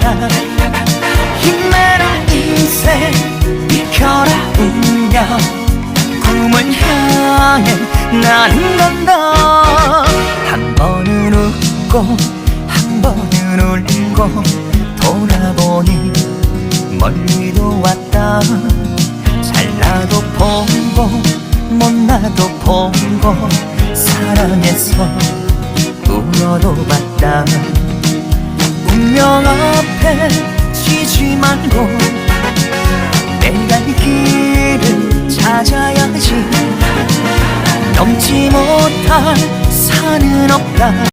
나 힘내라 인생 비켜라 운명. 꿈을 향해 나는 간다 한 번은 웃고 한 번은 울고 돌아보니 멀리도 왔다. 잘나도 보고 못나도 보고 사랑해서 울어도 봤다. 지지 말고 내갈 길을 찾아야지. 넘지 못할 산은 없다